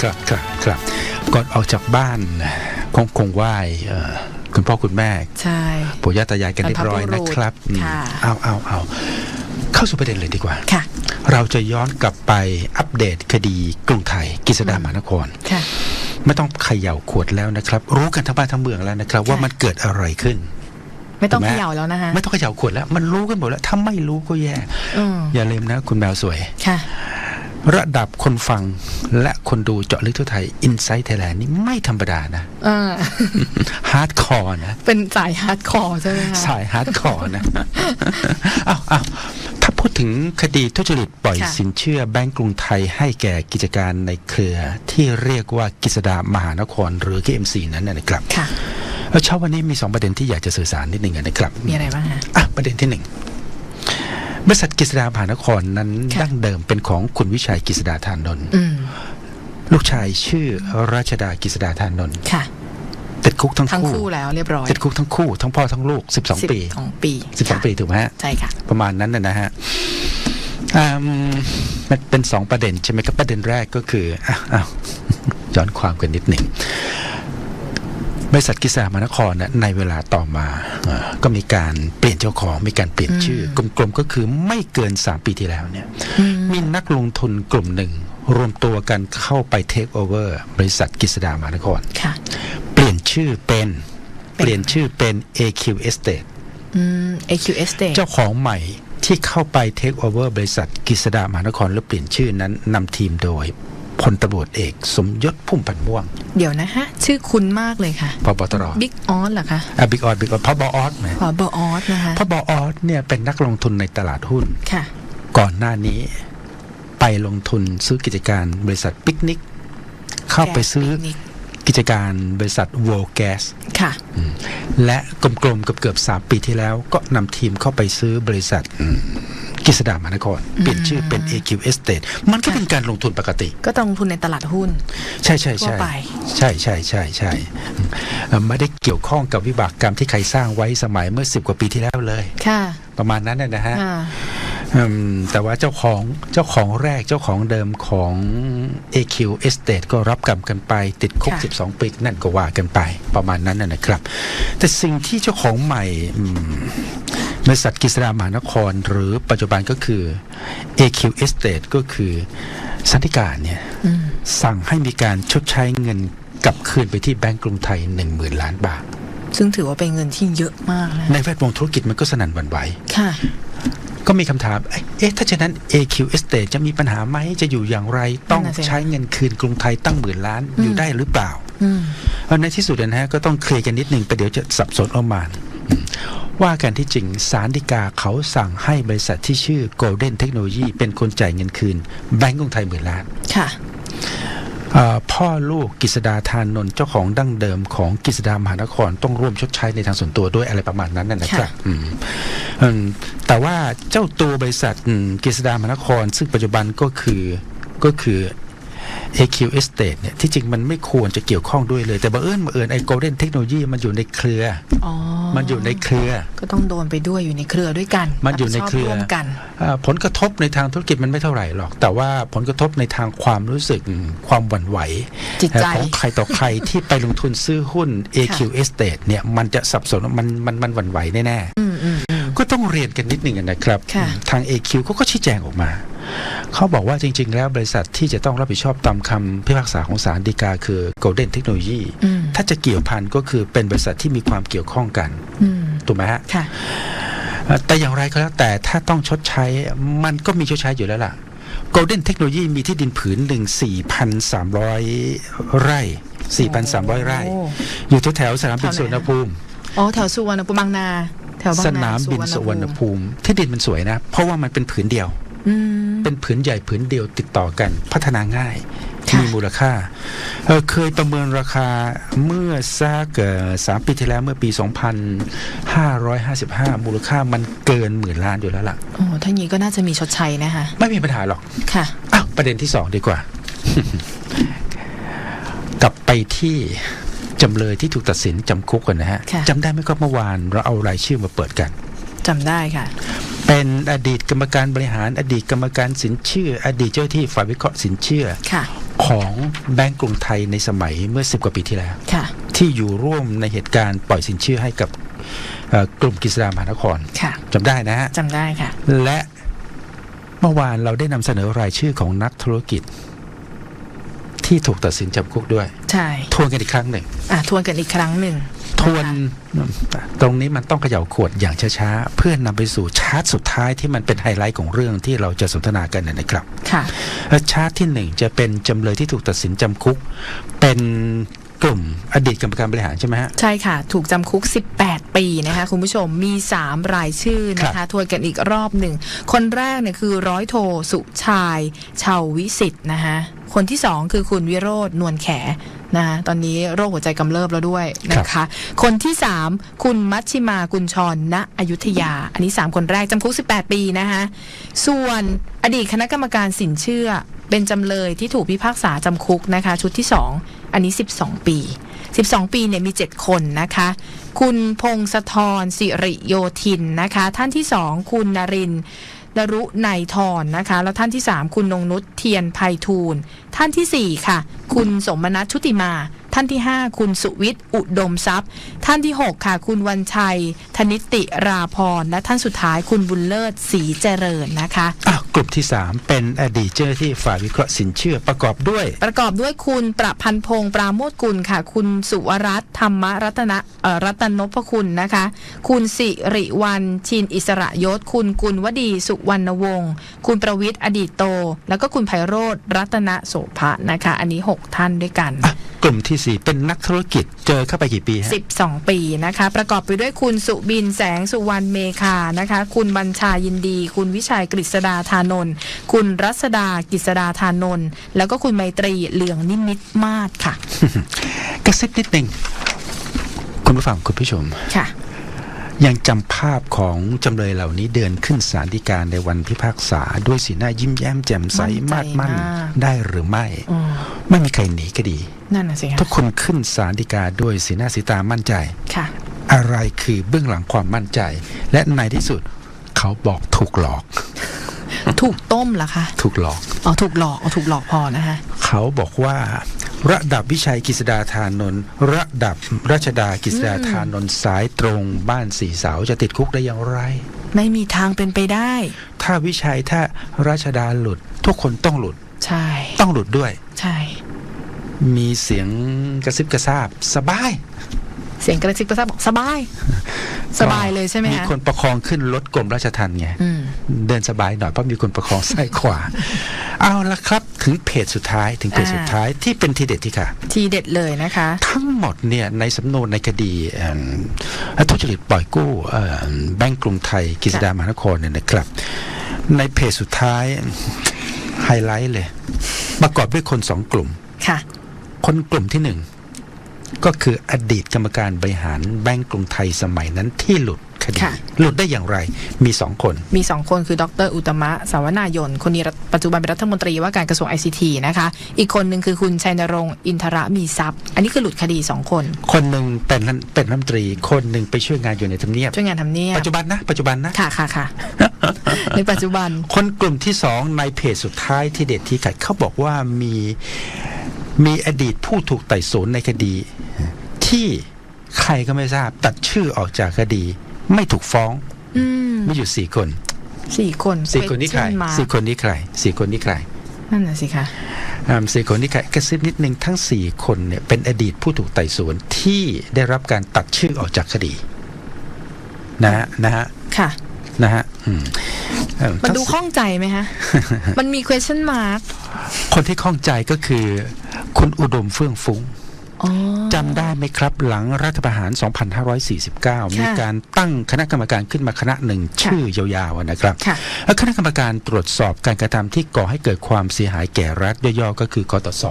ไหมครับครับครับครับก่อนออกจากบ้านคงคงไหว้เอ่อคุณพ่อคุณแม่ใช่ปู่ย่าตายายกันเรียบร้อยบรรพบุรุษนะครับอืมค่ะเอาเอาเอาเข้าสู่ประเด็นเลยดีกว่าค่ะ เราจะย้อนกลับไปอัปเดตคดีกรุงไทยกฤษดามหานครค่ะไม่ต้องเขย่าขวดแล้วนะครับ รู้กันทั้งบ้านทั้งเมืองแล้วนะครับ ว่าค่ะมันเกิดอะไรขึ้น ไม่ต้องถูกไหมเขย่าแล้วนะคะไม่ต้องเขย่าขวดแล้ว มันรู้กันหมดแล้วถ้าไม่รู้ก็แย่อืมอย่าลืมนะ คุณแมวสวยค่ะ ระดับคนฟังและคนดูเจาะลึกทั่วไทย Inside Thailand นี่ไม่ธรรมดานะอ่าฮาร์ดคอร์นะ เป็นสายฮาร์ดคอร์ใช่ไหมคะสายฮาร์ดคอร์นะอ้าวอ้าวถ้าพูดถึงคดีทุจริตปล่อยค่ะสินเชื่อแบงก์กรุงไทยให้แก่กิจการในเครือ ที่เรียกว่ากิจดามหานครหรือ KMC นั้นนะนะครับค่ะแล้วเช้าวันนี้มีสองประเด็นที่อยากจะสื่อสารนิดหนึ่งนะครับ มีอะไรบ้างคะอะประเด็นที่หนึ่ง บริษัทกิจดามหานครนั้นค่ะดั้งเดิมเป็นของคุณวิชัยกิจดาธานนท์อืมลูกชายชื่อราชดากิจดาธานนท์ค่ะติดคุกทั้งทั้งคู่คู่แล้วเรียบร้อยติดคุกทั้งคู่ทั้งพ่อทั้งลูก 12 ปีของปี12ค่ะปีถูกไหมฮะใช่ค่ะ ประมาณนั้นนะนะฮะอืมมันเป็นสองประเด็นใช่ไหมครับประเด็นแรกก็คืออะอ้าวย้อนความกันนิดหนึ่ง บริษัทกิจสามานครนะในเวลาต่อมาเอ่อก็มีการเปลี่ยนเจ้าของมีการเปลี่ยนชื่อกลมๆก็คือไม่เกิน 3 ปีที่แล้วเนี่ยอืมมีนักลงทุนกลุ่มหนึ่ง รวมตัวกันเข้าไปเทคโอเวอร์บริษัทกิจสดามานครค่ะเปลี่ยนชื่อเป็นเป็นเปลี่ยนชื่อเป็น AQ Estate อืม AQS Day เจ้าของใหม่ที่เข้าไปเทคโอเวอร์บริษัทกิษดามหานครและเปลี่ยนชื่อนั้นนำทีมโดย พลตำรวจเอก สมยศพุ่มพันธ์ม่วง เดี๋ยวนะฮะ ชื่อคุ้นมากเลยค่ะพบตรบิ๊กออสเหรอคะอะบิ๊กออสบิ๊กออสพบออสไหมขอบออสนะคะพบออสเนี่ยเป็นนักลงทุนในตลาดหุ้นค่ะ ก่อนหน้านี้ไปลงทุนซื้อกิจการบริษัทปิกนิก เข้าไปซื้อแกะปิกนิกกิจการบริษัท World Gas ค่ะและกลมๆกับเกือบๆสามปีที่แล้วก็นำทีมเข้าไปซื้อบริษัท อืมกิษดามหานคร เปลี่ยนชื่อเป็น AQ Estate มันก็เป็นการลงทุนปกติ ก็ต้องลงทุนในตลาดหุ้น ใช่ใช่ทั่ใช่วไป ใช่ใช่ใช่ใช่อืมเอ่อไม่ได้เกี่ยวข้องกับวิบากกรรมที่ใครสร้างไว้สมัยเมื่อสิบกว่าปีที่แล้วเลย ค่ะประมาณนั้นนะนะฮะ ค่ะอืมแต่ว่าเจ้าของเจ้าของแรกเจ้าของเดิมของ AQ Estate ก็รับกรรมกันไป ติดคุกค่ะ12 ปีนั่นก็ว่ากันไปประมาณนั้นนะนะครับ แต่สิ่งที่เจ้าของใหม่อืม บริษัทกิษดามหานคร หรือปัจจุบันก็คือ AQ Estate ก็คือสันติการเนี่ยอืมสั่งให้มีการชดใช้เงินกลับคืนไปที่แบงก์กรุงไทย 1 0,000 ล้านบาท ซึ่งถือว่าเป็นเงินที่เยอะมากนะในแวดวงธุรกิจมันก็สนั่นหวั่นไหวค่ะ ก็มีคำถาม เอ๊ะเอ๊ะถ้าฉะนั้น AQ Estate จะมีปัญหาไหมจะอยู่อย่างไร ต้องนั่นน่ะสิใช้เงินคืนกรุงไทยตั้งหมื่นล้านอืมอยู่ได้หรือเปล่าอืมเพราะในที่สุดนะฮะก็ต้องเคลียร์กันนิดหนึ่งประเดี๋ยวจะสับสนเอามานอืม ว่ากันที่จริงสารดีกาเขาสั่งให้บริษัทที่ชื่อ Golden Technology เป็นคนจ่ายเงินคืน แบงก์กรุงไทยหมื่นล้านค่ะเอ่อพ่อลูกกิษดาทานนท์เจ้าของดั้งเดิมของกิษดามหานครต้องร่วมชดใช้ในทางส่วนตัวด้วยอะไรประมาณนั้นนะนะครับค่ะอืมอืมแต่ว่าเจ้าตัวบริษัทอืมกิษดามหานคร ซึ่งปัจจุบันก็คือก็คือ AQ Estate เนี่ยที่จริงมันไม่ควรจะเกี่ยวข้องด้วยเลย แต่บังเอิญบังเอิญไอ้ Golden Technology มันอยู่ในเครืออ๋อมันอยู่ในเครือ ก็ต้องโดนไปด้วยอยู่ในเครือด้วยกัน มันอยู่ในเครือรับผิดชอบร่วมกันอ่าผลกระทบในทางธุรกิจมันไม่เท่าไหร่หรอก แต่ว่าผลกระทบในทางความรู้สึกอืมความหวั่นไหวจิตใจของใครต่อใครที่ไปลงทุนซื้อหุ้น AQ Estate เนี่ยมันจะสับสนมันมันมันหวั่นไหวแน่อืมอืมอืมๆ ก็ต้องเรียนกันนิดหนึ่งนะครับค่ะทาง AQ เขาก็ชี้แจงออกมา เขาบอกว่าจริง ๆ แล้วบริษัทที่จะต้องรับผิดชอบตามคำพิพากษาของศาลฎีกาคือ Golden Technology อืมถ้าจะเกี่ยวพันก็คือเป็นบริษัทที่มีความเกี่ยวข้องกันอืมถูกไหมฮะค่ะเอ่อแต่อย่างไรก็แล้วแต่ถ้าต้องชดใช้มันก็มีชดใช้อยู่แล้วล่ะ Golden Technology มีที่ดินผืนหนึ่ง4,300 ไร่ 4,300 ไร่โอ้อยู่แถวๆสนามบินแถวไหนสุวรรณภูมิ อ๋อ แถวสุวรรณภูมิบางนา แถวบางนาสนามบินสุวรรณภูมิ ที่ดินมันสวยนะ เพราะว่ามันเป็นผืนเดียวอืมเป็นผืนใหญ่ผืนเดียวติดต่อกัน พัฒนาง่ายค่ะมีมูลค่าเอ่อเคยประเมินราคาเมื่อสักเอ่อสามปีที่แล้วเมื่อปี 2,555 มูลค่ามันเกินหมื่นล้านอยู่แล้วล่ะโอ้ถ้าอย่างนี้ก็น่าจะมีชดใช้นะคะ ไม่มีปัญหาหรอกค่ะอ้าวประเด็นที่สองดีกว่า กลับไปที่ จำเลยที่ถูกตัดสินจำคุกกันนะฮะค่ะ จำได้ไหมครับเมื่อวานเราเอารายชื่อมาเปิดกัน จำได้ค่ะ เป็นอดีตกรรมการบริหาร อดีตกรรมการสินเชื่อ อดีตเจ้าหน้าที่ฝ่ายวิเคราะห์สินเชื่อ ค่ะ ของแบงก์กรุงไทยในสมัยเมื่อ 10 กว่าปีที่แล้ว ค่ะ ที่อยู่ร่วมในเหตุการณ์ปล่อยสินเชื่อให้กับเอ่อกลุ่มกฤษดามหานครค่ะจำได้นะฮะ จำได้ค่ะ และเมื่อวานเราได้นำเสนอรายชื่อของนักธุรกิจ ที่ถูกตัดสินจำคุกด้วย ใช่ทวนกันอีกครั้งหนึ่งอะทวนกันอีกครั้งหนึ่งทวนตรงนี้มันต้องเขย่าขวดอย่างช้าๆ เพื่อนนำไปสู่ชาร์ตสุดท้ายที่มันเป็นไฮไลท์ของเรื่องที่เราจะสนทนากันเนี่ยนะครับค่ะและชาร์ตที่หนึ่งจะเป็นจำเลยที่ถูกตัดสินจำคุก เป็น กลุ่มอดีตกรรมการบริหารใช่ไหมฮะ ใช่ค่ะ ถูกจำคุก 18 ปีนะคะคุณผู้ชมมี 3 รายชื่อนะครัคะบ ทวนกันอีกรอบหนึ่ง คนแรกเนี่ยคือร้อยโทสุชายชาววิสิตนะคะคนที่สองคือคุณวิโรธนวลแขนะคะตอนนี้โรคหัวใจกำเริบแล้วด้วยนะคะ คนที่สามคุณมัชชิมากุญชรณอยุธยา อันนี้ 3 คนแรกจำคุก 18 ปีนะคะส่วนอดีตคณะกรรมการสินเชื่อ เป็นจำเลยที่ถูกพิพากษาจำคุกนะคะ ชุดที่ 2 อันนี้ 12 ปี 12 ปีเนี่ยมี 7 คนนะคะ คุณพงศธรสิริโยธินนะคะ ท่านที่ 2 คุณนรินนรุไนยทรนะคะ แล้วท่านที่ 3 คุณนงนุชเทียนภัยทูล ท่านทีสี่4 ค่ะ คุณสมนัทชุติมา ท่านที่ 5 คุณสุวิทย์อุดมทรัพย์ ท่านที่ 6 ค่ะ คุณวันชัย ธนิตติราพร และท่านสุดท้ายคุณบุญเลิศศรีเจริญนะคะอ้าวกลุ่มที่ 3 เป็นอดีตเจ้าหน้าที่ฝ่ายวิเคราะห์สินเชื่อประกอบด้วย ประกอบด้วยคุณประพันธ์พงษ์ปราโมทกุลค่ะ คุณสุวรัตน์ธรรมรัตนะเอ่อรัตนพคุณนะคะ คุณสิริวันชินอิสระยศ คุณกุลวดีสุวรรณวงศ์คุณประวิทย์อดีตโต แล้วก็คุณไพโรธรัตนโสภะนะคะ อันนี้ 6 ท่านด้วยกันอะกลุ่มที่4เป็นนักธุรกิจเจอเข้าไปกี่ปีฮะ 12 ปีนะคะ ประกอบไปด้วยคุณสุบินแสงสุวรรณเมคานะคะ คุณบัญชายินดี คุณวิชัยกฤษดาธานนท์คุณรัศดากฤษดาธานนท์แล้วก็คุณไมตรีเหลืองนิมิตมาศค่ะ กระซิบนิดหนึ่งคุณผู้ฟังคุณผู้ชม ค่ะ ยังจำภาพของจำเลยเหล่านี้เดินขึ้นศาลฎีกาในวันพิพากษา ด้วยสีหน้ายิ้มแย้มแจ่มใสมั่มานใจดมั่นมาก ได้หรือไม่ อืมไม่มีใครหนีคดี นั่นน่ะสิทุคะกคนขึ้นศาลฎีกาด้วยสีหน้าสีตามั่นใจ ค่ะ อะไรคือเบื้องหลังความมั่นใจ และในที่สุดเขาบอกถูกหลอก ถูกต้มเหรอคะ ถูกหลอก อ๋อ ถูกหลอก อ๋อ ถูกหลอกพอนะคะ เขาบอกว่า ระดับวิชัยกฤษดาธานนท์ระดับรัชดากฤษดาธานนท์สายตรงบ้านสี่เสาจะติดคุกได้อย่างไร ไม่มีทางเป็นไปได้ ถ้าวิชัยถ้ารัชดาหลุด ทุกคนต้องหลุด ใช่ ต้องหลุดด้วย ใช่ มีเสียงกระซิบกระซาบ สบาย เสียงกระซิบกระซาบบอกสบาย สบายเลยใช่ไหมมีคะคนประคองขึ้นรถกรมราชทัณฑ์ไงอืมเดินสบายหน่อยเพราะมีคนประคองซ้ายขวา เอาละครับ ถึงเพจสุดท้ายถึงเพจอ่าสุดท้ายที่เป็นทีเด็ดที่ค่ะ ทีเด็ดเลยนะคะ ทั้งหมดเนี่ยในสำนวนในคดีเอิ่มทุจริตปล่อยกู้เอิ่มแบงก์กรุงไทยกฤษดามหานครเนี่ยนะครับ ในเพจสุดท้ายไฮไลท์เลย ประกอบด้วยคนสองกลุ่มค่ะ คนกลุ่มที่หนึ่งก็คืออดีตกรรมการบริหารแบงก์กรุงไทยสมัยนั้นที่หลุด คดีค่ะหลุดได้อย่างไร มีสองคน มีสองคนคือดร อุตมะสาวนายน คนนี้รัฐปัจจุบันเป็นรัฐมนตรีว่าการกระทรวง ICT นะคะ อีกคนหนึ่งคือคุณชัยนรงค์อินทระมีทรัพย์ อันนี้คือหลุดคดีสองคน คนหนึ่งเป็นรัฐเป็นรัฐมนตรี คนหนึ่งไปช่วยงานอยู่ในทำเนียบ ช่วยงานทำเนียบ ปัจจุบันนะ ปัจจุบันนะ ค่ะค่ะค่ะ ในปัจจุบัน คนกลุ่มที่สองในเพจสุดท้ายที่เด็ดที่ขัดเขาบอกว่ามีมีอดีตผู้ถูกไต่สวนในคดี ที่ใครก็ไม่ทราบตัดชื่อออกจากคดี ไม่ถูกฟ้องอืมมีอยู่สี่คนสี่คนสี่คนนี้ใคร question mark สี่คนนี้ใครสี่คนนี้ใครนั่นน่ะสิคะอ่าสี่คนนี้ใครกระซิบนิดนึงทั้งสี่คนเนี่ยเป็นอดีตผู้ถูกไต่สวนที่ได้รับการตัดชื่อออกจากคดี นะฮะนะฮะค่ะนะฮะอืมเอ่อมันทั้งดูสี่ข้องใจไหมคะมันมี question mark คนที่ข้องใจก็คือ คุณอุดมเฟื่องฟุ้งอ๋อ จำได้ไหมครับ หลังรัฐประหาร 2549 มีการตั้งคณะกรรมการขึ้นมาคณะหนึ่งค่ะชื่อยาวๆอะนะครับค่ะแล้วคณะกรรมการตรวจสอบการกระทำที่ก่อให้เกิดความเสียหายแก่รัฐย่อๆก็คือกตส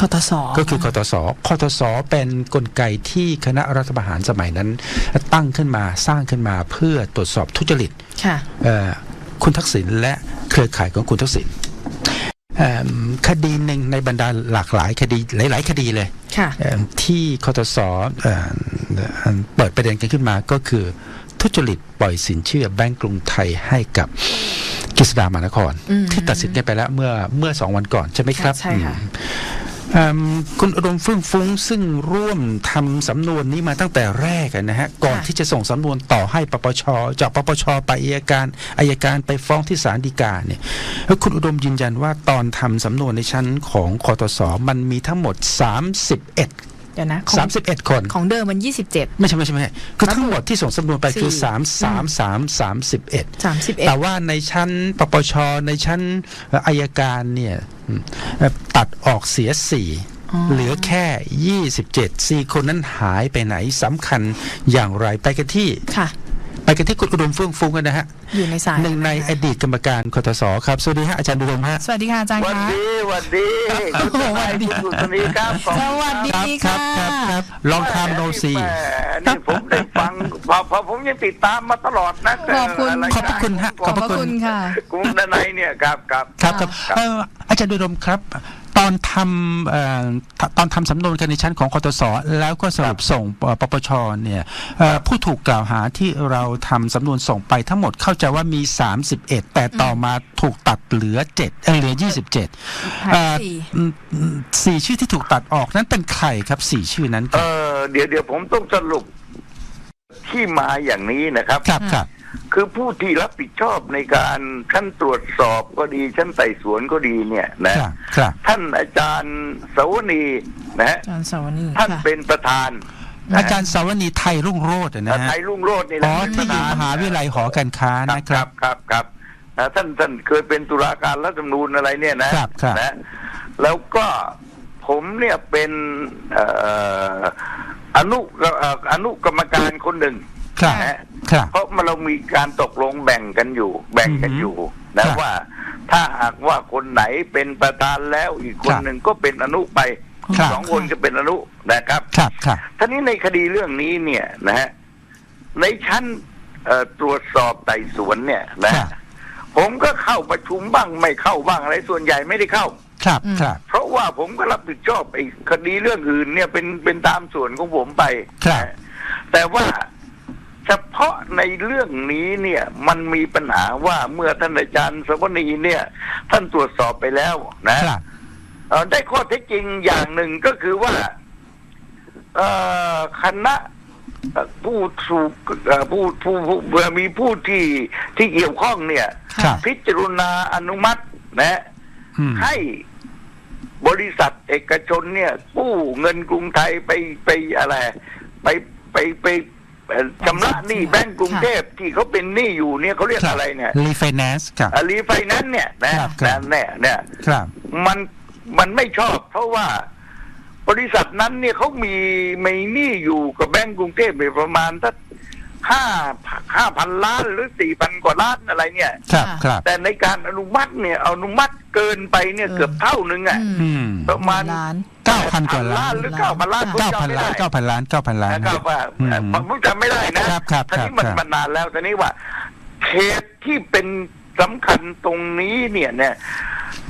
คอตสก็คือกตสคตสเป็นกลไกที่คณะรัฐประหารสมัยนั้น ตั้งขึ้นมาสร้างขึ้นมาเพื่อตรวจสอบทุจริตค่ะเอ่อคุณทักษิณและเครือข่ายของคุณทักษิณเอิ่ม คดีหนึ่งในบรรดาหลากหลายคดีหลาย ๆ คดีเลยค่ะเอิ่มที่คตสเอ่อเอ่อเปิดประเด็นกันขึ้นมาก็คือทุจริตปล่อยสินเชื่อแบงก์กรุงไทยให้กับกฤษดามหานครอืมที่ตัดสินกันไปแล้วเมื่อเมื่อสองวันก่อนใช่ไหมครับใช่ค่ะอืมอืม คุณอุดมเฟื่องฟุ้งซึ่งร่วมทำสำนวนนี้มาตั้งแต่แรกอะนะฮะก่อนค่ะที่จะส่งสำนวนต่อให้ปปชจากปปชไปอัยการอายการไปฟ้องที่ศาลฎีกาเนี่ยแล้วคุณอุดมยืนยันว่าตอนทำสำนวนในชั้นของคอตสมันมีทั้งหมด 31 เดี๋ยวนะของ31คนของเดิมมันยี่สิบเจ็ด ไม่ใช่ไม่ใช่ไม่ใช่คือทั้งหมดที่ส่งสำนวนไปคือสี่3 3 3 31สามสิบเอ็ดแต่ว่าในชั้นปปชในชั้นเอ่ออายการเนี่ยอืมเอ่อตัดออกเสียสี่อ๋อเหลือแค่ 27สี่คนนั้นหายไปไหนสำคัญอย่างไรไปกันที่ค่ะไป กันที่คุณอุดมเฟื่องฟุ้งกันนะฮะอยู่ในสายหนึ่งในอดีตกรรมการคทศครับสวัสดีฮะอาจารย์อุดมฮะสวัสดีค่ะอาจารย์วันคะดีวันดีคุณทนายคุณสุนีครับขอบสคุณวัสดีครับค่ะครับครับลองทำโนซีแหมนี่ผมได้ฟังพอพอผมยังติดตามมาตลอดนะขอบคุณรายขอบพระคุณฮะขอบขอบพระคุณค่ะคุณทนายเนี่ยครับครับครับครับครับเอ่ออาจารย์อุดมครับ ตอนทำเอ่อตตอนทำสำนวนกันในชั้นของคอตสแล้วก็สรุปส่งเอ่อปปชเนี่ยเอ่อผู้ถูกกล่าวหาที่เราทำสำนวนส่งไปทั้งหมดเข้าใจว่ามี 31 แต่ต่อมาถูกตัดเหลือ7เอ่อเหลือ 27หายเอ่อสี่อืมอืมสี่ชื่อที่ถูกตัดออกนั้นเป็นใครครับสี่ชื่อนั้นคเอรับอเดี๋ยวเดี๋ยวผมต้องสรุป ที่มาอย่างนี้นะครับครับครับ คือผู้ที่รับผิดชอบในการขั้นตรวจสอบก็ดีชั้นไต่สวนก็ดีเนี่ยนะครับครับ ท่านอาจารย์สวนีนะฮะอาจารย์สาวนีท่านค่ะ เป็นประธานนะอาจารย์สาวนีไทยรุ่งโรจน์นะฮะไทยรุ่งโรจน์นี่แหอ๋ละอเป็นที่ประอยู่ธน มหาวิทยาลัยหอการค้าครับนะคครัรับบครับครับอ่าท่านท่านเคยเป็นตุลาการรัฐธรรมนูญอะไรเนี่ยนะครับครับ นะแล้วก็ผมเนี่ยเป็นเอ่อ อนุเอ่ออนุกรรมการคนหนึ่งครับนะครับเพราะมันเรามีการตกลงแบ่งกันอยู่ แบ่งกันอยู่ครันะบว่า ถ้าหากว่าคนไหนเป็นประธานแล้วอีกคนครับหนึ่งก็เป็นอนุไปครับสองคนก็เป็นอนุนะครับครับครับท่านี้ในคดีเรื่องนี้เนี่ยนะฮะในชั้นเอ่อตรวจสอบไต่สวนเนี่ยนะครัฮะบผมก็เข้าประชุมบ้างไม่เข้าบ้างอะไรส่วนใหญ่ไม่ได้เข้า ครับอืมครับ เพราะว่าผมก็รับผิดชอบไอ้คดีเรื่องอื่นเนี่ยเป็นเป็นตามส่วนของผมไปครับนะแต่ว่าเฉพาะในเรื่องนี้เนี่ยมันมีปัญหาว่าเมื่อท่านอาจารย์สวนีเนี่ย ท่านตรวจสอบไปแล้วนะครับเอ่อได้ข้อเท็จจริงอย่างหนึ่งก็คือว่าเอ่อคณะเอ่อผู้ถูกเอ่อผู้ผู้ผู้เอ่อมีผู้ที่ที่เกี่ยวข้องเนี่ยครับพิจารณาอนุมัตินะอืมให้ บริษัทเอกชนเนี่ยกู้เงินกรุงไทยไปไปอะไร ไปไปไปเอ่อชำระหนี้แบงก์กรุงเทพที่เขาเป็นหนี้อยู่เนี่ยเขาเรียกอะไรเนี่ยรีไฟแนนซ์ครับอาลีไฟนั้นเนี่ยนะครับครับนั่นเนี่ยเนี่ยครับมันมันไม่ชอบ เพราะว่าบริษัทนั้นเนี่ยเขามีมีหนี้อยู่กับแบงก์กรุงเทพเนี่ยประมาณสัก ห้าห้าพันล้านหรือสี่พันกว่าล้านอะไรเนี่ย ครับค่ะครับแต่ในการอนุมัติเนี่ยอนุมัติเกินไปเนี่ยเออเกือบเท่านึงอะอืมอืมประมาณล้าน เก้าพันกว่าล้านหรือเก้าพันล้านผมเก้าจำพันไม่ล้าได้นเก้าพันล้านเก้าพันล้านนะครับว่าอืมผมจำไม่ได้นะครับครับทีนี้มันครับมันนานแล้วทีนี้ว่าเขตที่เป็นสำคัญตรงนี้เนี่ยเนี่ย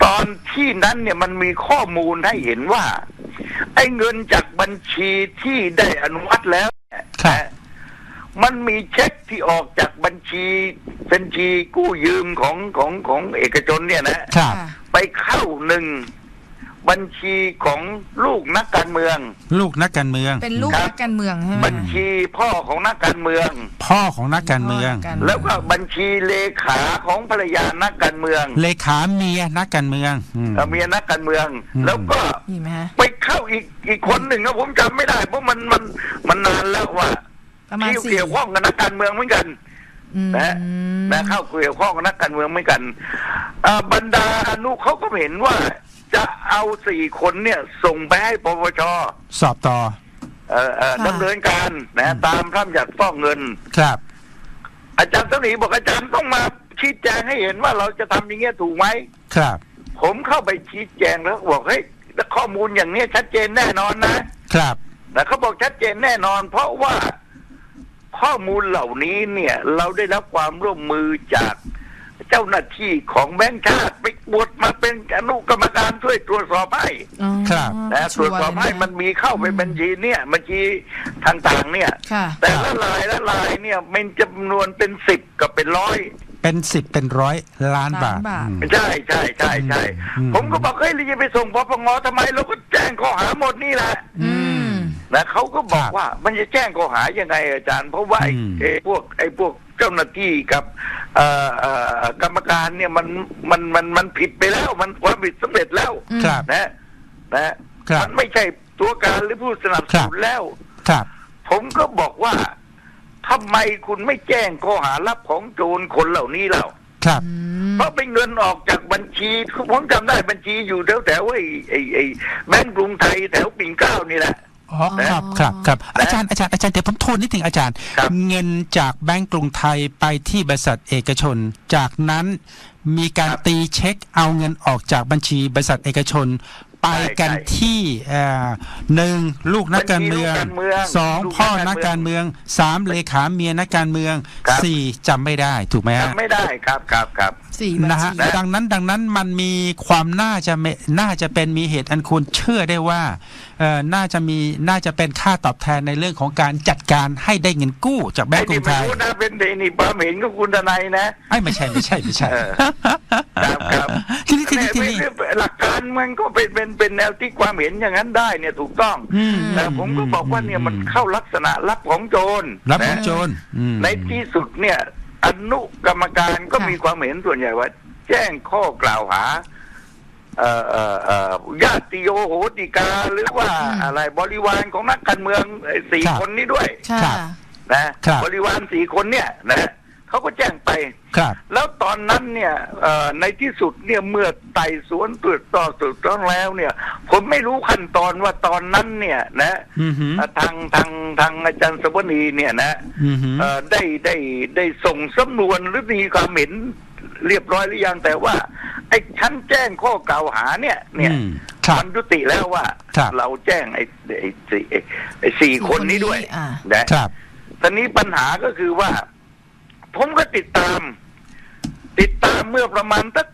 ตอนที่นั้นเนี่ยมันมีข้อมูลให้เห็นว่า ไอ้เงินจากบัญชีที่ได้อนุมัติแล้วเนี่ยครับนะ มันมีเช็คที่ออกจากบัญชีบัญชีกู้ยืมของของของเอกชนเนี่ยนะครับค่ะไปเข้าหนึ่งบัญชีของลูกนักการเมือง ลูกนักการเมืองเป็นลูกครับนักการเมืองใช่ไหมบัญชีพ่อของนักการเมือง พ่อของนักการเมืองพ่อนักการแล้วก็บัญชีเลขาของภรรยานักการเมือง เลขาเมียนักการเมืองอืมเอ่อเมียนักการเมืองอืมแล้วก็มีไหมฮะไปเข้าอีกอีกคนหนึ่งนะผมจำไม่ได้ เพราะมันมันมันนานแล้วว่า ประมาณที่สี่เกี่ยวข้องกับนักการเมืองเหมือนกัน อืม นะนะเข้าเกี่ยวข้องกับนักการเมืองเหมือนกันอ่าบรรดาอนุเขาก็เห็นว่า จะเอาสี่คนเนี่ย ส่งไปให้ปปชสอบต่อเอ่อเอ่อดำเนินการนะตามพร่ำหยัดฟอกเงิน ครับ อาจารย์เสนีบอกอาจารย์ต้องมาชี้แจงให้เห็นว่าเราจะทำอย่างเงี้ยถูกไหม ครับ ผมเข้าไปชี้แจงแล้วบอกเฮ้ยแล้วข้อมูลอย่างเนี้ยชัดเจนแน่นอนนะครับแต่เขาบอกชัดเจนแน่นอน เพราะว่า ข้อมูลเหล่านี้เนี่ย เราได้รับความร่วมมือจากเจ้าหน้าที่ของแบงค์ชาติไปบวชมาเป็นอนุกรรมการช่วยตรวจสอบให้อ๋อครับ นะตรวจสอบให้ชัร์เลยะมันมีเข้าไปบัญชีเนี่ยบัญชีต่างๆเนี่ย ค่ะ แต่ละลายละลายเนี่ยมันจำนวนเป็นสิบกับเป็นร้อย เป็นสิบเป็นร้อยล้านบาทล้านบาท อืม ใช่ใช่ใช่ใช่อืม ผมก็บอกเฮ้ยเราจะไปส่งปปงทำไมเราก็แจ้งข้อหาหมดนี่แหละ อืม นะเขาก็บอกครับว่ามันจะแจ้งข้อหายังไงอาจารย์ เพราะว่าไอ้อืมไอ้พวกไอ้พวกเจ้าหน้าที่กับเอ่อเอ่อกรรมการเนี่ยมันมันมันมันผิดไปแล้ว มันความผิดสำเร็จแล้วอืมครับนะนะครับมันไม่ใช่ตัวการหรือผู้สนับสนุนแล้วครับ ผมก็บอกว่าทำไมคุณไม่แจ้งข้อหารับของโจรคนเหล่านี้เล่าครับอืมเพราะเป็นเงินออกจากบัญชีผมจำได้บัญชีอยู่แถวแถวๆไอ้ไอ้ไอ้แบงก์กรุงไทยแถวปิ่นเกล้านี่แหละ อ๋อครับครับครับนะอาจารย์อาจารย์อาจารย์เดี๋ยวผมโทษนิดหนึ่งอาจารย์ ครับ เงินจากแบงก์กรุงไทยไปที่บริษัทเอกชน จากนั้นมีการตีเช็คเอาเงินออกจากบัญชีบริษัทเอกชน ไปกันที่เอ่อหนึ่งลูกนักการเมืองบัญชีลูกการเมืองสองลูกพ่อนันักกกาการรเมืเมือองงสามเลขาเมียนักการเมืองครับ สี่จำไม่ได้ถูกไหมฮะ จำไม่ได้ครับครับครับ สี่บัญนะฮะชีนะดังนั้นดังนั้นมันมีความน่าจะเมน่าจะเป็นมีเหตุอันควรเชื่อได้ว่าเอ่อ น่าจะมีน่าจะเป็นค่าตอบแทนในเรื่องของการจัดการให้ได้เงินกู้จากแบงไอ้ก์กรุนี่งไทไม่ยรู้นะเป็นไอ้นี่ความเห็นของคุณทนายนะไอ้ยไม่ใช่ไม่ใช่ไม่ใช่เออครับครับทีนี้ทีนี้ทีนี้แต่ไม่หลักการมันก็เป็นเป็นเป็นแนวที่ความเห็นอย่างนั้นได้เนี่ยถูกต้องอืมแต่ผมก็บอกว่าเนี่ยมันเข้าลักษณะรับของโจรรับของนะโจรอืมในที่สุดเนี่ยอนุกรรมการก็ค่ะมีความเห็นส่วนใหญ่ว่า แจ้งข้อกล่าวหา เอ่อเอ่อเอ่อญาติโยโหติกาหรือว่าอะไรบริวารของนักการเมืองไอ้สี่คนนี้ด้วยค่ะครับ นะครับบริวารสี่คนเนี่ยนะเขาก็แจ้งไป ครับ แล้วตอนนั้นเนี่ยเอ่อในที่สุดเนี่ยเมื่อไต่สวนตรวจต่อสืบต้องแล้วเนี่ย ผมไม่รู้ขั้นตอนว่าตอนนั้นเนี่ยนะอือหือเอ่อทางทางทางอาจารย์สวนีเนี่ยนะอือหือ เอ่อได้ได้ได้ส่งสำนวนหรือมีความเห็นเรียบร้อยหรือยังแต่ว่า ไอ้ชั้นแจ้งข้อกล่าวหาเนี่ย เนี่ยอืมครับมันยุติแล้วว่า ครับ เราแจ้งไอ้ไอ้สี่ไอ้ไอ้สี่คนนี้ด้วยอ่า นะครับ ตอนนี้ปัญหาก็คือว่า ผมก็ติดตาม ติดตามเมื่อประมาณสัก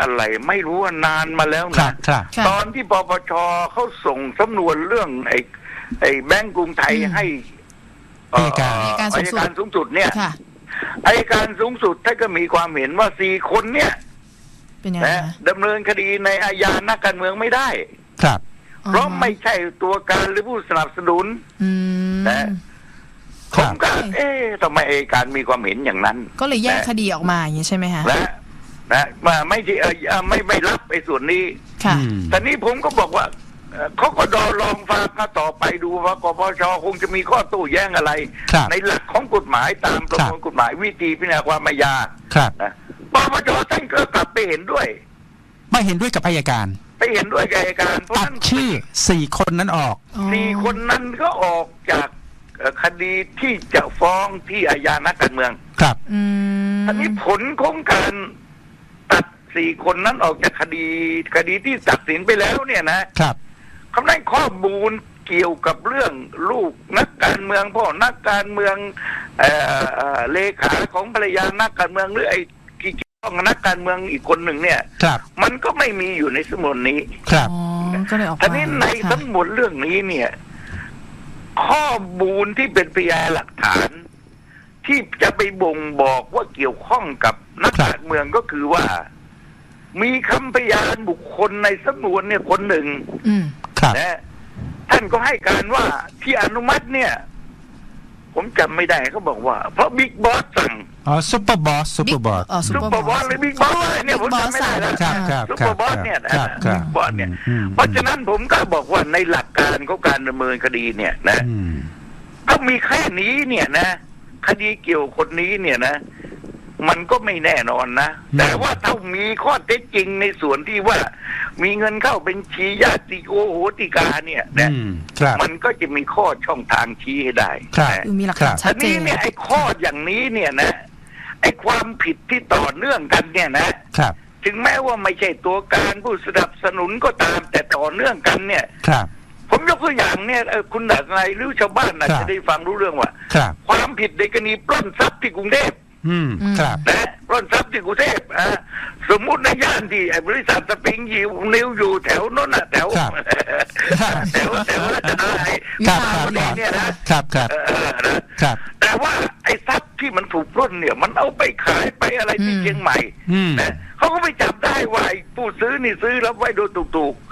อะไรไม่รู้ว่านานมาแล้วครันะ บครับ ค่ะ ตอนที่ปปชเขาส่งสำนวนเรื่องไอ้ไอ้แบงก์กรุงไทยอืมให้อัยการ อัยการสูอังยสุดการสูงสุดเนี่ยค่ะ อัยการสูงสุดท่านก็มีความเห็นว่าสี่คนเนี่ย เป็นยังไงนะคะดำเนินคดีในอาญานักการเมืองไม่ได้ ครับอ๋อเพราะไม่ใช่ตัวการหรือผู้สนับสนุนอืมนะคผรับมก็เอ๊ะทำไมอัยการมีความเห็นอย่างนั้น ก็เลยแยกนะคดีออกมาอย่างนี้ใช่ไหมคะนะนะมาไม่ใช่เอ่อเอ่อไม่ไม่รับไอ้ส่วนนี้ค่ะอืมแต่นี้ผมก็บอกว่าเอ่อเขาก็ดอลองฟังกันต่อไปดูว่าปปชคงจะมีข้อโต้แย้งอะไรครับในหลักของกฎหมายตามประมวลกฎหมายวิธีพิจารณาความอาญาครับนะ ปปชท่านก็กลับไปเห็นด้วย ไม่เห็นด้วยกับอายการ ไปเห็นด้วยกับอัยการเพราะตัฉะดนั้นชื่อสี่คนนั้นออกอ๋อสี่คนนั้นก็ออกจากเอ่อคดีที่จะฟ้องที่อาญานักการเมืองครับ อืมอันนี้ผลของการตัดสี่คนนั้นออกจากคดีคดีที่ตัดสินไปแล้วเนี่ยนะ ครับเขาได้ข้อมูลเกี่ยวกับเรื่องลูกนักการเมืองพ่อนักการเมืองเอ่อเอ่อเลขาของภรรยานักการเมืองหรือไอ้ ที่เกี่ยวข้องกับนักการเมืองอีกคนหนึ่งเนี่ย ครับมันก็ไม่มีอยู่ในสมุนนี้ครับอ๋อก็เลยออกมาทีนี้ในค่ะทั้งหมดเรื่องนี้เนี่ย ข้อมูลที่เป็นพยานหลักฐาน ที่จะไปบ่งบอกว่าเกี่ยวข้องกับนักครับการเมืองก็คือว่า มีคำพยานบุคคลในสำนวนเนี่ยคนหนึ่ง อืม ครับ นะท่านก็ให้การว่าที่อนุมัติเนี่ย ผมจำไม่ได้เขาบอกว่า เพราะบิ๊กบอสสั่งอ๋อซุปเปอร์บอสซุปเปอร์บอสอ๋อซุปซุปเปอร์เปอร์บบออสสหรือบิ๊กบอสอะไรเนี่ยผมจำไม่ได้แล้วครับครับซุปคเปรัอบร์บอสเนี่ยนะครับครับซุปเปอร์บอสเนี่ย อืม เพราะฉะนั้นผมก็บอกว่าในหลักการของการดำเนินคดีเนี่ยนะ อืม ก็มีแค่นี้เนี่ยนะ คดีเกี่ยวคนนี้เนี่ยนะ มันก็ไม่แน่นอนนะ แต่ว่าถ้ามีข้อเท็จจริงในส่วนที่ว่า มีเงินเข้าเป็นชีญาติโอโหติกาเนี่ยนะอืมครับมันก็จะมีข้อช่องทางชี้ให้ได้ครับนะคือมีหลักฐานชัทีดเจนี้นเนี่ยไอ้ข้ออย่างนี้เนี่ยนะไอ้ความผิดที่ต่อเนื่องกันเนี่ยนะครับ ถึงแม้ว่าไม่ใช่ตัวการผู้สนับสนุนก็ตามแต่ต่อเนื่องกันเนี่ยครับผมยกตัวอย่างเนี่ยเอ่อคุณดันายหรือชาวบ้านอาจครัจะบได้ฟังรู้เรื่องว่าครับความผิดในกรณีปล้นทรัพย์ที่กรุงเทพ อืมอืมครับ นะปล้นทรัพย์ที่กรุงเทพอะสมมุติในย่านที่ไอ้บริษัทสปริงยิวนิวอยู่แถวโน้นน่ะแถวครับแถวแถวรัชดาลัยวิครับภาครับวดีเนี่ยนะครับครับเออนะ ครับ แต่ว่าไอ้ทรัพย์ที่มันถูกปล้นเนี่ย มันเอาไปขายไปอะไรที่อืมเชียงใหม่อืมนะเขาก็ไปจับได้ว่าไอ้ผู้ซื้อนี่ซื้อรับไว้โดยถูกครับๆ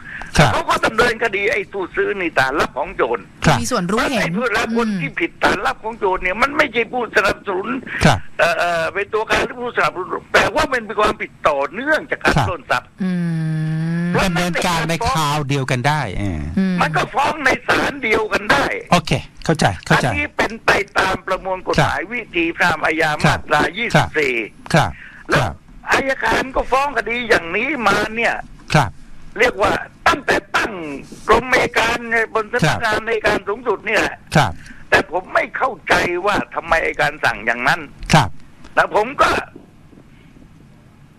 เขาก็ดำเนินคดีไอ้ผู้ซื้อนี่ฐานรับของโจรครับมีส่วนรู้เห็นไอ้ผู้รับคนอืมที่ผิดฐานรับของโจรเนี่ยมันไม่ใช่ผู้สนับสนุนครับเอ่อเอ่อเป็นตัวการหรือผู้สนับสนุนแต่ว่ามันเป็นความผิดต่อเนื่องจากการครับปล้นทรัพย์อืมแล้วดำเนินการในคราวเดียวกันได้เอออืมมันก็ฟ้องในศาลเดียวกันได้ โอเค เข้าใจ เข้าอันใจนี้เป็นไปตามประมวลกฎหมายวิธีพรามอาญาครัมาบตราครับ24 ครับคแล้วรับอายการก็ฟ้องคดีอย่างนี้มาเนี่ย ครับ เรียกว่า ตั้งแต่ตั้งกรมอัยการในบนสำนักงานในการสูงสุดเนี่ยแหละครับ แต่ผมไม่เข้าใจว่าทำไมอัยการสั่งอย่างนั้น ครับ แล้วผมก็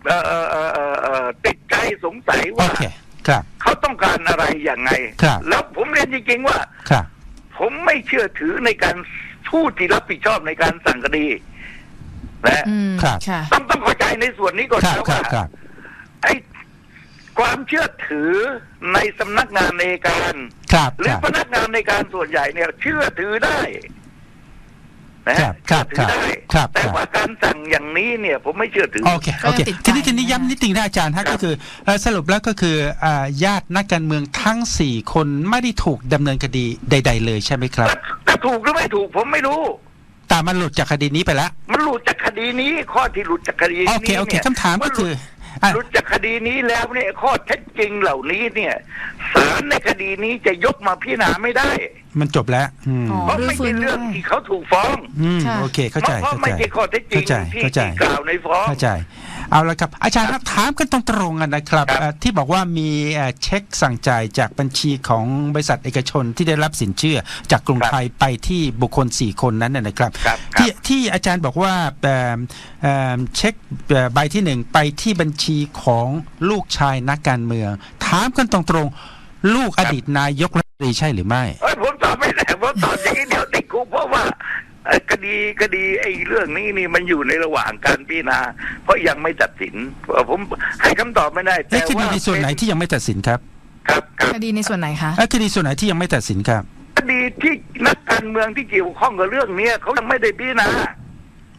เอ่อเอ่อเอ่อเอ่อเอ่อติดใจสงสัยโอว่าเคครับเขาต้องการอะไรอย่างไงครับแล้วผมเรียนจริงๆว่าครับผมไม่เชื่อถือในการผู้ที่รับผิดชอบในการสั่งคดีนะอืมครับค่ะต้องต้องเข้าใจในส่วนนี้ก่อนครับนะครับว่าครับไอ้ ความเชื่อถือในสำนักงานในการครับหรืคอรับพนักงานในการส่วนใหญ่เนี่ย เชื่อถือได้นะครับครับเชื่อถือได้ครับแต่ครับว่าการสั่งอย่างนี้เนี่ย ผมไม่เชื่อถือโอเคโอเคก็ยังติดใจทีนี้ทีนี้นะย้ำนิดนึงนะอาจารย์ฮะก็คือเอ่อสรุปแล้วก็คืออ่าญาตินักการเมืองทั้ง4คนไม่ได้ถูกดำเนินคดีใด ๆ เลยใช่ไหมครับแต่ถูกหรือไม่ถูกผมไม่รู้แต่มันหลุดจากคดีนี้ไปแล้ว มันหลุดจากคดีนี้ข้อที่หลุดจากคดีนี้โอเคโอเคนี่ยคำถามก็คือ หอะลุดจากคดีนี้แล้วเนี่ยข้อเท็จจริงเหล่านี้เนี่ยศาลในคดีนี้จะยกมาพิจารณาไม่ได้มันจบแล้วอืมอ๋อเพราะไม่ใช่เรื่องที่เขาถูกฟ้องอืมค่ะ โอเคเข้าใจเพราะเข้าไม่ใจ ใช่ข้อเท็จจริงเข้าใจที่เข้าใจ ที่กล่าวในฟ้อง เข้าใจ เอาละครับ อาจารย์ครับถามกันตรงๆกันนะครับครับเอ่อที่บอกว่ามีเอ่อเช็คสั่งจ่ายจากบัญชีของบริษัทเอกชนที่ได้รับสินเชื่อจากกรุงไทยไปที่บุคคล 4 คนนั้นนะนะครับครับครับที่ที่อาจารย์บอกว่าเอ่อเอ่อเช็คเอ่อใบที่หนึ่งไปที่บัญชีของลูกชายนักการเมือง ถามกันตรงๆ ลูกอดีตนายกรัฐมนตรีใช่หรือไม่เอ้ยผมตอบไม่ได้ผมตอบอย่างนี้เดี๋ยวติดคุกเพราะว่าเอ่อ คดีคดีไอ้เรื่องนี้นี่มันอยู่ในระหว่างการพิจารณา เพราะยังไม่ตัดสินเอ่อผมให้คำตอบไม่ได้เอ๊ะแต่คดีว่าในส่วนไหนที่ยังไม่ตัดสินครับ ครับครับคดีในส่วนไหนคะเอ๊ะคดีส่วนไหนที่ยังไม่ตัดสินครับคดีที่นักการเมืองที่เกี่ยวข้องกับเรื่องเนี้ยเขายังไม่ได้พิจารณา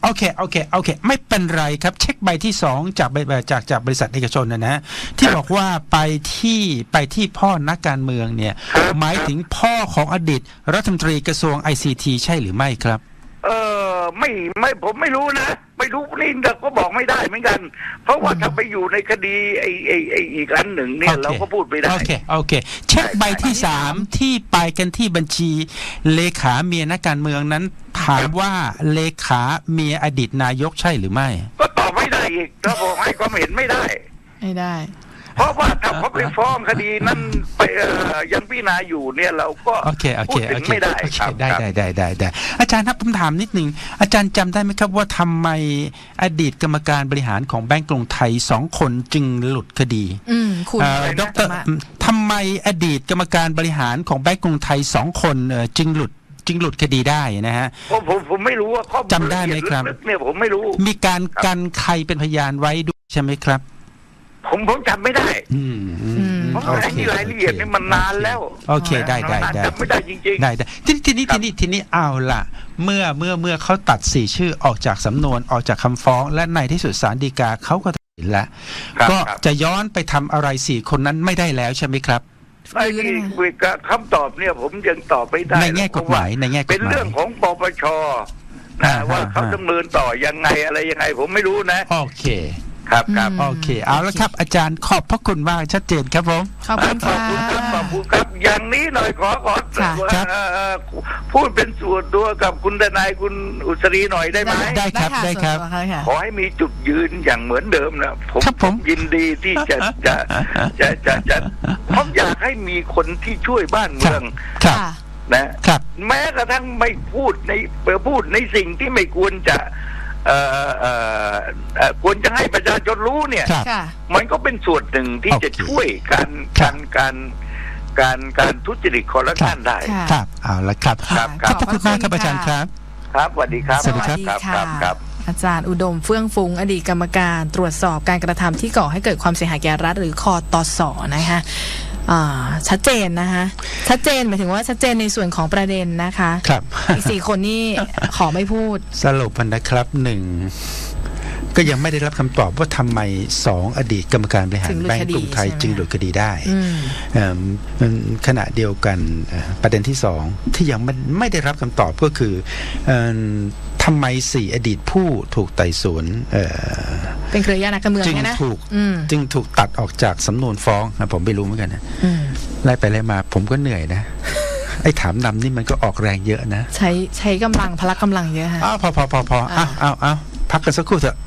โอเค โอเค โอเค ไม่เป็นไรครับ เช็คใบที่สองจากใบจากจากบริษัทเอกชนนะนะที่บอกว่าไปที่ไปที่พ่อนักการเมืองเนี่ยครับหมายถึงพ่อของอดีตรัฐมนตรีกระทรวง ICT ใช่หรือไม่ครับ เออไม่ไม่ผมไม่รู้นะ ไม่รู้นี่เราก็บอกไม่ได้เหมือนกัน เพราะว่าถ้าไปอยู่ในคดีไอ้ไอ้ไอ้อีกอันหนึ่งเนี่ยโอเคเราก็พูดไม่ได้ โอเคโอเค เช็คใบที่ใบที่สามสามที่ไปกันที่บัญชี เลขาเมียนักการเมืองนั้น ถามว่าเลขาเมียอดีตนายกใช่หรือไม่ ก็ตอบไม่ได้อีกถ้าผมให้ความเห็นไม่ได้ ไม่ได้ เพราะว่าถ้าเขาไปฟ้องคดีนั้นไปเอ่อยังพิจารณาอยู่เนี่ยเราก็โอเคโอพูเคดถึโองเคไม่ได้โอเคครับได้ครับได้ได้ได้ได้อาจารย์ครับผมถามนิดนึงอาจารย์จำได้ไหมครับว่าทำไมอดีตกรรมการบริหารของแบงก์กรุงไทยสองคนจึงหลุดคดีอืม คุณเอ่อดธรรรมะทำไมอดีตกรรมการบริหารของแบงก์กรุงไทยสองคนเอ่อจึงหลุดจึงหลุดคดีได้นะฮะ ผมผมผมไม่รู้ว่าข้อมูลจำได้ไหมครับลึกๆเนี่ยผมไม่รู้ มีการครับกันใครเป็นพยานไว้ด้วยใช่ไหมครับ ผมผมจำไม่ได้ อืมอืมอืมเพราะโอไอ้เคนี่รายละเอียดนี่มันนานแล้วโอเคได้ได้ได้ จำไม่ได้จริง ได้ได้ทีนี้ทีนี้ทีนี้ทีนี้เอาล่ะ เมื่อเมื่อเมื่อเขาตัดสี่ชื่อออกจากสำนวนออกจากคำฟ้อง และในที่สุดศาลฎีกาเขาก็ตัดสินแล้วครับก็ครับ จะย้อนไปทำอะไรสี่คนนั้นไม่ได้แล้วใช่ไหมครับ ๆไอ้ที่คุยกับคำตอบเนี่ย ผมยังตอบไม่ได้ในแง่กฎหมายในแง่กฎหมายเป็นเรื่องของปปชอ่านะว่าเขาอ่าดำเนินต่อยังไงอะไรยังไง ผมไม่รู้นะ โอเค ครับครับอืมโอเค เอาละครับ อาจารย์ขอบพระคุณมากชัดเจนครับผม ขอบคุณขอค่ะบคุณครับขอบคุณครับ อย่างนี้หน่อยขอขอค่ะครับเอ่อเอ่อพูดเป็นส่วนตัวกับคุณทนายคุณอุศรีหน่อยได้ไหมได้ครับได้ครับส่วนตัวค่ะขอให้มีจุดยืนอย่างเหมือนเดิมนะผมครับผมยินดีที่จะจะจะจะจะผมอยากให้มีคนที่ช่วยบ้านเมืองครับค่ะนะครับแม้กระทั่งไม่พูดในพูดในสิ่งที่ไม่ควรจะ เอ่อเอ่อเอ่อควรจะให้ประชาชนรู้เนี่ย ครับ ค่ะ มันก็เป็นส่วนหนึ่งที่โอเคจะช่วยการครักาบ รการการการทุจริตคอร์รัปชันได้ ค่ะ ครับเอาละครับครับขอบพระคุณมากครับอาจารย์ครับ ครับสวัสดีครับสวัสดีครับ ครับค่ะครับครับ อาจารย์อุดมเฟื่องฟุ้งอดีตกรรมการตรวจสอบการกระทำที่ก่อให้เกิดความเสียหายแก่รัฐหรือคอตสนะคะอ่า ชัดเจนนะคะชัดเจนหมายถึงว่าชัดเจนในส่วนของประเด็นนะคะครับอีกสี่คนนี่ขอไม่พูด สรุปนะครับหนึ่งก็ยังไม่ได้รับคำตอบว่าทำไมสองอดีตกรรมการบริหารถึงหลุดแบงคก์ดีกรุงไทยใช่ไหมจึงหลุดคดีได้อืมเอิ่มมันขณะเดียวกันเอ่อประเด็นที่สองที่ยังไม่ไม่ได้รับคำตอบก็คือเอิ่ม ทำไมสี่อดีตผู้ถูกไต่สวนเอ่อเป็นเครือญาตินักการเมืองจึงเนี่ยนะถูกอืมจึงถูกตัดออกจากสำนวนฟ้องนะผมไม่รู้เหมือนกันนะอืมไล่ไปไล่มาผมก็เหนื่อยนะไอ้ถามนำนี่มันก็ออกแรงเยอะนะ ใช้ใช้กำลังพละกำลังเยอะค่ะอ้าวพอพอพอพออ้าวอ้าวอ้าวพักกันสักครู่เถอะ